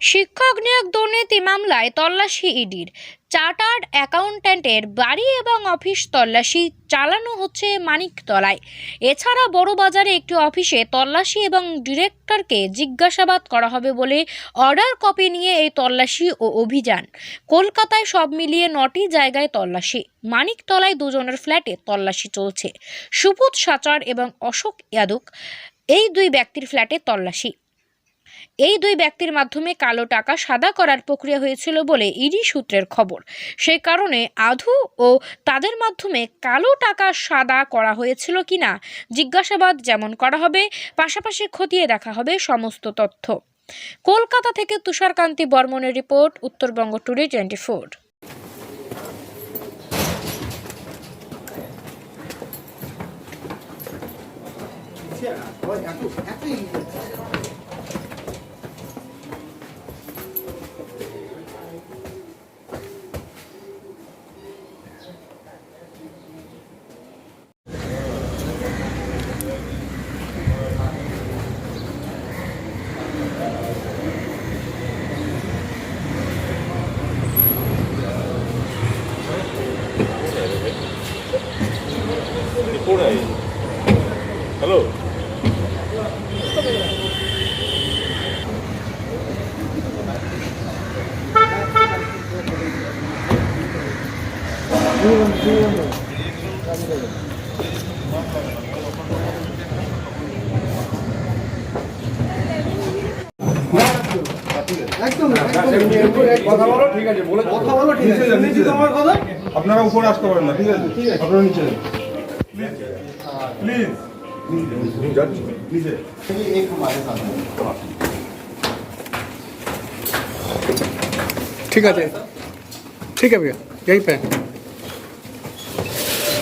শিক্ষক নিয়োগ দুর্নীতি মামলায় তল্লাশি ইডির। চার্টার্ড অ্যাকাউন্ট্যান্টের বাড়ি এবং অফিস তল্লাশি চালানো হচ্ছে মানিকতলায়। এছাড়া বড়বাজারে একটি অফিসে তল্লাশি এবং ডিরেক্টরকে জিজ্ঞাসাবাদ করা হবে বলে অর্ডার কপি নিয়ে এই তল্লাশি ও অভিযান। কলকাতায় সব মিলিয়ে নটি জায়গায় তল্লাশি। মানিকতলায় দুজনের ফ্ল্যাটে তল্লাশি চলছে। সুবোধ সাচার এবং অশোক ইয়াদুক এই দুই ব্যক্তির ফ্ল্যাটে তল্লাশি। এই দুই ব্যক্তির মাধ্যমে কালো টাকা সাদা করার প্রক্রিয়া হয়েছিল বলে ইডি সূত্রের খবর। সেই কারণে আধু ও তাদের মাধ্যমে কালো টাকা সাদা করা হয়েছিল কিনা জিজ্ঞাসাবাদ যেমন করা হবে, পাশাপাশি খতিয়ে দেখা হবে সমস্ত তথ্য। কলকাতা থেকে তুষারকান্তি বর্মনের report, Uttarbanga today twenty four. कोण आहे हॅलो একদম কথা বলো ঠিক আছে বলে কথা বলো ঠিক আছে শুনেছি তোমার কথা আপনারা উপরে আসতে পারেন না ঠিক আছে আপনারা নিচে প্লিজ যাচ্ছি নিচে एक हमारे साथ है ठीक है जी ठीक है भैया यहीं पे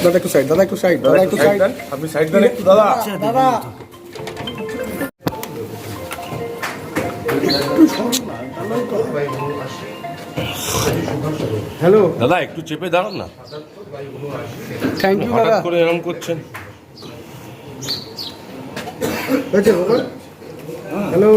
दादा two side two side two side to side আপনি সাইড দেন একটু দাদা दादा হ্যালো দাদা একটু চেপে দাঁড়ান না থ্যাংক ইউ দাদা। করে এরকম করছেন। হ্যালো